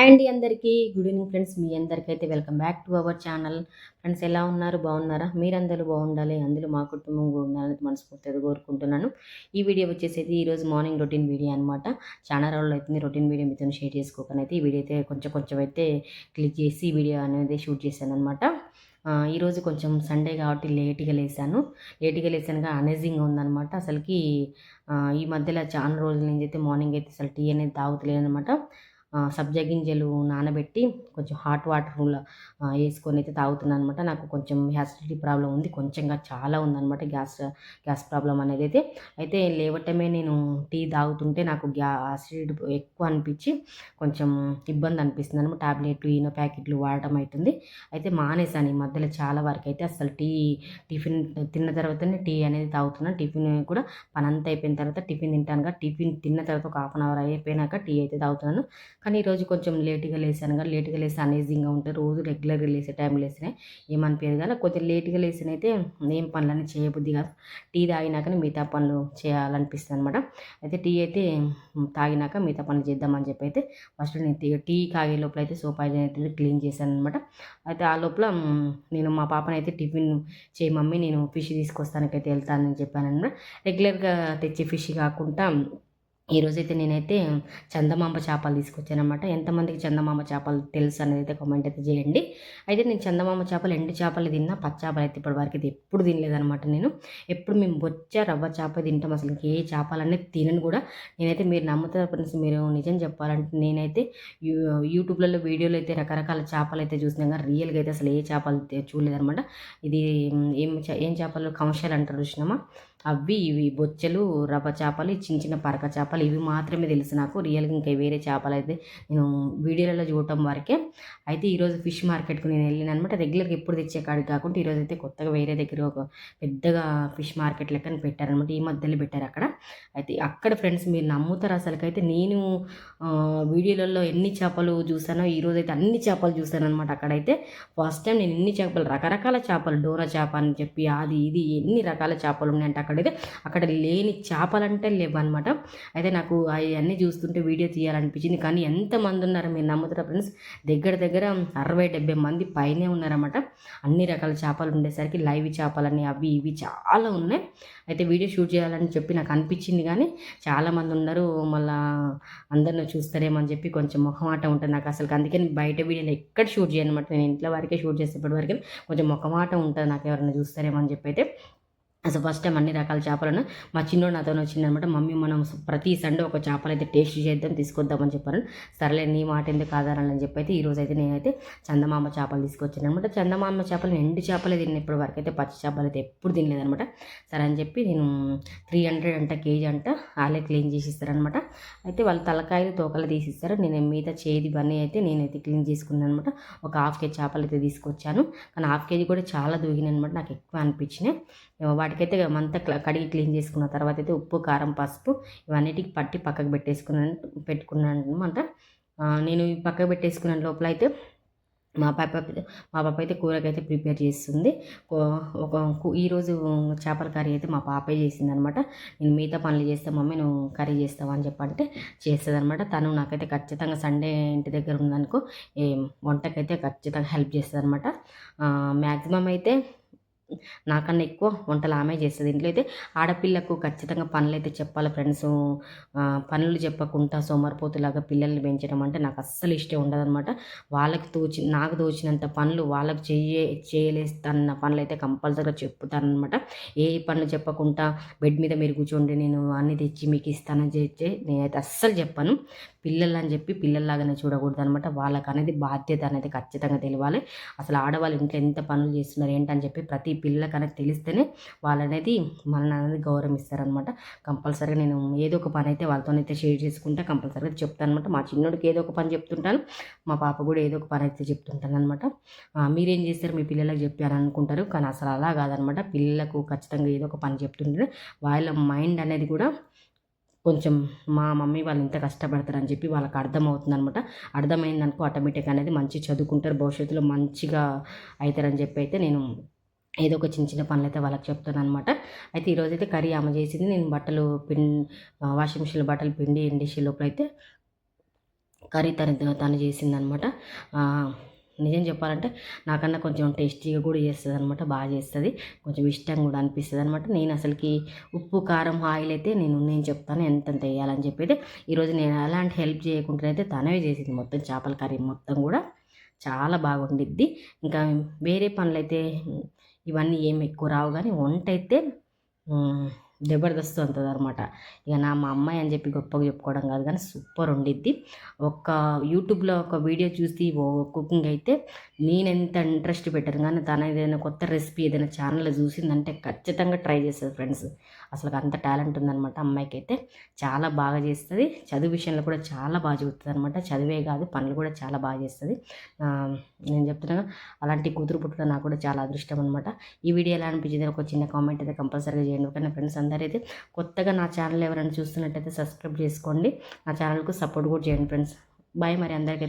And అందరికీ. Good evening friends మీ అందరికీ అయితే welcome back to our channel friends ఎలా ఉన్నారు? బాగున్నారా? మీరందరూ బాగుండాలి. అందులో మా కుటుంబం కూడా ఉండాలని మనస్ఫూర్తిగా కోరుకుంటున్నాను. ఈ వీడియో వచ్చేసి ఈరోజు మార్నింగ్ రొటీన్ వీడియో అనమాట చాలా రోజులు అయితే రొటీన్ వీడియో మీతో షేర్ చేసుకోకనైతే అయితే ఈ వీడియో అయితే కొంచెం కొంచెం అయితే క్లిక్ చేసి ఈ వీడియో అనేది షూట్ చేశాను అనమాట ఈరోజు కొంచెం సండే కాబట్టి లేట్గా లేసాను. లేట్గా లేసానుగా అనేజింగ్ ఉందనమాట అసలుకి ఈ మధ్యలో చాలా రోజుల నుంచి అయితే మార్నింగ్ అయితే అసలు టీ అనేది తాగుతలేదనమాట సబ్జా గింజలు నానబెట్టి కొంచెం హాట్ వాటర్లో వేసుకొని అయితే తాగుతున్నాను అనమాట నాకు కొంచెం యాసిడిటీ ప్రాబ్లం ఉంది కొంచెంగా చాలా ఉందన్నమాట గ్యాస్ గ్యాస్ ప్రాబ్లం అనేది అయితే. అయితే లేవటమే నేను టీ తాగుతుంటే నాకు గ్యా యాసిడిటీ ఎక్కువ అనిపించి కొంచెం ఇబ్బంది అనిపిస్తుంది అనమాట టాబ్లెట్లు ఈనో ప్యాకెట్లు వాడటం అవుతుంది అయితే మానేసాను ఈ మధ్యలో చాలా వరకు అయితే. అసలు టీ టిఫిన్ తిన్న తర్వాతనే టీ అనేది తాగుతున్నాను. టిఫిన్ కూడా పని అంతా అయిపోయిన తర్వాత టిఫిన్ తింటాను. టిఫిన్ తిన్న తర్వాత ఒక హాఫ్ అన్ అవర్ అయిపోయినాక టీ అయితే తాగుతున్నాను. కానీ ఈరోజు కొంచెం లేట్గా లేసాను కానీ లేట్గా లేసి అనేజింగ్గా ఉంటే రోజు రెగ్యులర్గా లేసే టైం లేసినాయి ఏమనిపించదు కానీ కొంచెం లేట్గా లేసినైతే ఏం పనులన్నీ చేయబుద్ధి కాదు. టీ తాగినాకనే మిగతా పనులు చేయాలనిపిస్తుంది అనమాట అయితే టీ అయితే తాగినాక మిగతా పనులు చేద్దామని చెప్పి అయితే ఫస్ట్ నేను టీ కాగే లోపల అయితే సోఫా అయితే క్లీన్ చేశాను అనమాట అయితే ఆ లోపల నేను మా పాపనైతే టిఫిన్ చేయి మమ్మీ నేను ఫిష్ తీసుకొస్తానికైతే వెళ్తానని చెప్పాను అనమాట రెగ్యులర్గా తెచ్చే ఫిష్ కాకుండా ఈరోజైతే నేనైతే చందమామ చేపలు తీసుకొచ్చానమాట ఎంతమందికి చందమామ చేపలు తెలుసు అనేది అయితే కామెంట్ అయితే చేయండి. అయితే నేను చందమామ చేపలు ఎండు చేపలు తిన్నా పచ్చాపలు చేపలు అయితే ఇప్పటి వరకు అయితే ఎప్పుడు తినలేదనమాట నేను. ఎప్పుడు మేము బొచ్చ రవ్వ చేప తింటాం అసలు ఏ చేపలన్నీ తినను కూడా. నేనైతే మీరు నమ్ముతారు ఫ్రెండ్స్ మీరు నిజం చెప్పాలంటే నేనైతే యూట్యూబ్లలో వీడియోలు అయితే రకరకాల చేపలు అయితే చూసినా కానీ రియల్గా అయితే అసలు ఏ చేపలు చూడలేదనమాట ఇది ఏం ఏం చేపలు? కమర్షియల్ అంటారు చూసినామా? అవి ఇవి బొచ్చెలు రవ్వ చేపలు చిన్న చిన్న పరక చేపలు ఇవి మాత్రమే తెలుసు నాకు. రియల్గా ఇంకా వేరే చేపలు అయితే నేను వీడియోలలో చూడటం వరకే. అయితే ఈరోజు ఫిష్ మార్కెట్కి నేను వెళ్ళిన అనమాట. రెగ్యులర్గా ఎప్పుడు తెచ్చే కాడికి కాకుండా ఈరోజు అయితే కొత్తగా వేరే దగ్గర ఒక పెద్దగా ఫిష్ మార్కెట్ లెక్కన పెట్టారనమాట. ఈ మధ్యలో పెట్టారు అక్కడ. అయితే అక్కడ ఫ్రెండ్స్ మీరు నమ్ముతారు అసలుకైతే. నేను వీడియోలలో ఎన్ని చేపలు చూసానో ఈరోజు అయితే అన్ని చేపలు చూసాను అనమాట అక్కడైతే. ఫస్ట్ టైం నేను ఎన్ని చేపలు రకరకాల చేపలు డోరా చేప అని చెప్పి అది ఇది ఎన్ని రకాల చేపలు ఉన్నాయంటే అక్కడైతే. అక్కడ లేని చేపలంటే లేవన్నమాట అయితే నాకు అవన్నీ చూస్తుంటే వీడియో తీయాలనిపించింది. కానీ ఎంతమంది ఉన్నారు మీరు నమ్ముతారా ఫ్రెండ్స్? దగ్గర దగ్గర అరవై డెబ్బై మంది పైనే ఉన్నారన్నమాట. అన్ని రకాల చేపలు ఉండేసరికి లైవ్ చేపలని అవి ఇవి చాలా ఉన్నాయి. అయితే వీడియో షూట్ చేయాలని చెప్పి నాకు అనిపించింది కానీ చాలామంది ఉన్నారు. మళ్ళీ అందరిని చూస్తారేమని చెప్పి కొంచెం మొహమాట ఉంటుంది నాకు అసలు అందుకని బయట వీడియోలు ఎక్కడ షూట్ చేయనమాట నేను ఇంట్లో వరకే షూట్ చేసేప్పటి వరకు కొంచెం మొహమాట ఉంటుంది నాకు ఎవరైనా చూస్తారేమో అని చెప్పి అయితే. అసలు ఫస్ట్ టైం అన్ని రకాల చేపలను మా చిన్నోడు నాతో వచ్చిందనమాట మమ్మీ మనం ప్రతి సండే ఒక చేపలు అయితే టేస్ట్ చేద్దాం తీసుకొద్దామని చెప్పారు. సరేలే నీ మాట ఎందుకు ఆధారాలని చెప్పి అయితే ఈరోజు అయితే నేనైతే చందమామ చేపలు తీసుకొచ్చాను అనమాట చందమామ చేపలు ఎండు చేపలే తిన్న ఇప్పటి వరకు అయితే పచ్చి చేపలు అయితే ఎప్పుడు తినలేదనమాట. సరే అని చెప్పి నేను త్రీ హండ్రెడ్ అంట కేజీ అంట వాళ్ళే క్లీన్ చేసి ఇస్తారనమాట అయితే వాళ్ళు తలకాయలు తోకలు తీసిస్తారు. నేను మిగతా చేది ఇవన్నీ అయితే నేనైతే క్లీన్ చేసుకున్నాను అనమాట ఒక హాఫ్ కేజీ చేపలు అయితే తీసుకొచ్చాను. కానీ హాఫ్ కేజీ కూడా చాలా దూగినాయి అనమాట నాకు ఎక్కువ అనిపించినాయి. వాటికి నాకైతే అంతా కడిగి క్లీన్ చేసుకున్న తర్వాత అయితే ఉప్పు కారం పసుపు ఇవన్నిటికి పట్టి పక్కకు పెట్టేసుకున్నాను పెట్టుకున్నాను అనమాట నేను పక్కకు పెట్టేసుకున్న లోపల అయితే మా పాప మా పాప అయితే కూరకైతే ప్రిపేర్ చేస్తుంది. ఒక ఈరోజు చేపల కర్రీ అయితే మా పాపే చేసింది అనమాట నేను మిగతా పనులు చేస్తే మమ్మీ నువ్వు కర్రీ చేస్తావా అని చెప్పంటే చేస్తుంది అనమాట తను నాకైతే ఖచ్చితంగా సండే ఇంటి దగ్గర ఉందనుకో వంటకైతే ఖచ్చితంగా హెల్ప్ చేస్తుంది అనమాట మ్యాక్సిమం అయితే నాకన్నా ఎక్కువ వంటలు ఆమె చేస్తుంది. ఇంట్లో అయితే ఆడపిల్లకు ఖచ్చితంగా పనులు అయితే చెప్పాలి ఫ్రెండ్స్. పనులు చెప్పకుండా సోమరిపోతులాగా పిల్లల్ని పెంచడం అంటే నాకు అస్సలు ఇష్టం ఉండదనమాట వాళ్ళకి తోచి నాకు తోచినంత పనులు వాళ్ళకి చేయ చేయలేస్తన్న పనులు అయితే కంపల్సరీగా చెప్తానమాట ఏ పనులు చెప్పకుండా బెడ్ మీద మీరు కూర్చోండి నేను అన్ని తెచ్చి మీకు ఇస్తానని చేస్తే నేనైతే అస్సలు చెప్పాను. పిల్లలు అని చెప్పి పిల్లల్లాగానే చూడకూడదు అనమాట వాళ్ళకు అనేది బాధ్యత అనేది ఖచ్చితంగా తెలియాలి అసలు ఆడవాళ్ళు ఇంట్లో ఎంత పనులు చేస్తున్నారు ఏంటని చెప్పి ప్రతి పిల్లలకి అనేది తెలిస్తేనే వాళ్ళనేది మనల్ని అనేది గౌరవిస్తారనమాట. కంపల్సరీగా నేను ఏదో ఒక పని అయితే వాళ్ళతోనైతే షేర్ చేసుకుంటే కంపల్సరీగా చెప్తాను అనమాట మా చిన్నోడికి ఏదో ఒక పని చెప్తుంటాను మా పాప కూడా ఏదో ఒక పని అయితే చెప్తుంటాను అనమాట మీరేం చేస్తారు? మీ పిల్లలకు చెప్పారు అనుకుంటారు కానీ అసలు అలా కాదనమాట. పిల్లలకు ఖచ్చితంగా ఏదో ఒక పని చెప్తుంటే వాళ్ళ మైండ్ అనేది కూడా కొంచెం మా మమ్మీ వాళ్ళు ఇంత కష్టపడతారని చెప్పి వాళ్ళకి అర్థమవుతుంది అనమాట అర్థమైందనుకో ఆటోమేటిక్ అనేది మంచి చదువుకుంటారు భవిష్యత్తులో మంచిగా అవుతారని చెప్పి అయితే నేను ఏదో ఒక చిన్న చిన్న పనులు అయితే వాళ్ళకి చెప్తాను అనమాట అయితే ఈరోజు అయితే కర్రీ ఆమె చేసింది. నేను బట్టలు పిం వాషింగ్ మిషన్లో బట్టలు పిండి ఎండేసే లోపల అయితే కర్రీ తను తను చేసిందనమాట అనమాట నిజం చెప్పాలంటే నాకన్నా కొంచెం టేస్టీగా కూడా చేస్తుంది అనమాట బాగా చేస్తుంది. కొంచెం ఇష్టం కూడా అనిపిస్తుంది అనమాట నేను అసలుకి ఉప్పు కారం ఆయిల్ అయితే నేను నేను చెప్తాను ఎంతంత వేయాలని చెప్పి అయితే ఈరోజు నేను ఎలాంటి హెల్ప్ చేయకుండా అయితే తనే చేసింది మొత్తం చేపల కర్రీ మొత్తం కూడా. చాలా బాగుండిద్ది. ఇంకా వేరే పనులు అయితే ఇవన్నీ ఏమి ఎక్కువ రావు కానీ వంట అయితే జబర్దస్త్ ఉంటుంది అనమాట ఇక నా మా అమ్మాయి అని చెప్పి గొప్పగా చెప్పుకోవడం కాదు కానీ సూపర్ ఉండిద్ది. ఒక యూట్యూబ్లో ఒక వీడియో చూసి ఓ కుకింగ్ అయితే నేను ఎంత ఇంట్రెస్ట్ పెట్టాను. కానీ తన ఏదైనా కొత్త రెసిపీ ఏదైనా ఛానల్లో చూసిందంటే ఖచ్చితంగా ట్రై చేస్తుంది ఫ్రెండ్స్. అసలు అంత టాలెంట్ ఉందన్నమాట అమ్మాయికి అయితే చాలా బాగా చేస్తుంది. చదువు విషయంలో కూడా చాలా బాగా చదువుతుంది అనమాట చదివే కాదు పనులు కూడా చాలా బాగా చేస్తుంది. నేను చెప్తున్నాను అలాంటి కూతురు పుట్టడం నాకు కూడా చాలా అదృష్టం అనమాట ఈ వీడియో ఎలా అనిపించింది? ఒక చిన్న కామెంట్ అయితే కంపల్సరీగా చేయండి. కానీ ఫ్రెండ్స్? అందరూ అయితే కొత్తగా నా ఛానల్ ఎవరైనా చూస్తున్నట్టయితే సబ్స్క్రైబ్ చేసుకోండి. నా ఛానల్కు సపోర్ట్ కూడా చేయండి ఫ్రెండ్స్. బాయ్ మరి అందరికీ